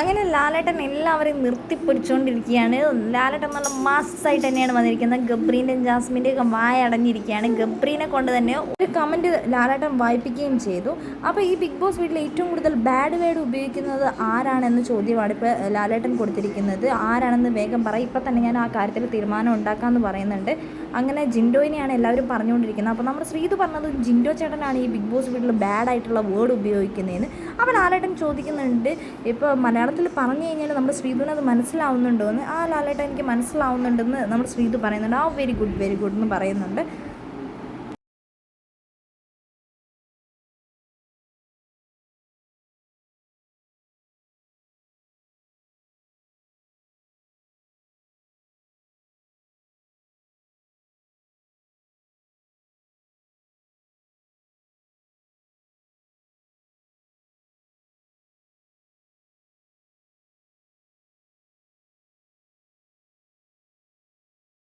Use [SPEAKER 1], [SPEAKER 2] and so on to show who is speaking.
[SPEAKER 1] അങ്ങനെ ലാലേട്ടൻ എല്ലാവരെയും നിർത്തിപ്പിടിച്ചുകൊണ്ടിരിക്കുകയാണ് ലാലേട്ടൻ നല്ല മാസ്സായിട്ട് തന്നെയാണ് വന്നിരിക്കുന്നത്. ഗബ്രീന്റെയും ജാസ്മിന്റെയും ഒക്കെ വായ അടഞ്ഞിരിക്കുകയാണ്. ഗബ്രീനെ കൊണ്ട് തന്നെ ഒരു കമന്റ് ലാലേട്ടൻ വായിപ്പിക്കുകയും ചെയ്തു. അപ്പോൾ ഈ ബിഗ് ബോസ് വീട്ടിൽ ഏറ്റവും കൂടുതൽ ബാഡ് വേഡ് ഉപയോഗിക്കുന്നത് ആരാണെന്ന് ചോദ്യമാണ് ഇപ്പോൾ ലാലേട്ടൻ കൊടുത്തിരിക്കുന്നത്. ആരാണെന്ന് വേഗം പറ. ഇപ്പം തന്നെ ഞാൻ ആ കാര്യത്തിൽ തീരുമാനം ഉണ്ടാക്കാമെന്ന് പറയുന്നുണ്ട്. അങ്ങനെ ജിൻഡോയിനെയാണ് എല്ലാവരും പറഞ്ഞുകൊണ്ടിരിക്കുന്നത്. അപ്പോൾ നമ്മുടെ ശ്രീതു പറഞ്ഞത് ജിൻഡോ ചേട്ടനാണ് ഈ ബിഗ് ബോസ് വീട്ടിൽ ബാഡ് ആയിട്ടുള്ള വേർഡ് ഉപയോഗിക്കുന്നതെന്ന്. അപ്പോൾ ലാലേട്ടൻ ചോദിക്കുന്നുണ്ട് ഇപ്പോൾ മലയാളത്തിൽ പറഞ്ഞു കഴിഞ്ഞാൽ നമ്മൾ ശ്രീതുവിന് അത് മനസ്സിലാവുന്നുണ്ടോ എന്ന് ആ ലാലേട്ടൻ എനിക്ക് മനസ്സിലാവുന്നുണ്ടെന്ന് നമ്മൾ ശ്രീതു പറയുന്നുണ്ട്. ആ വെരി ഗുഡ് വെരി ഗുഡ് എന്ന് പറയുന്നുണ്ട്.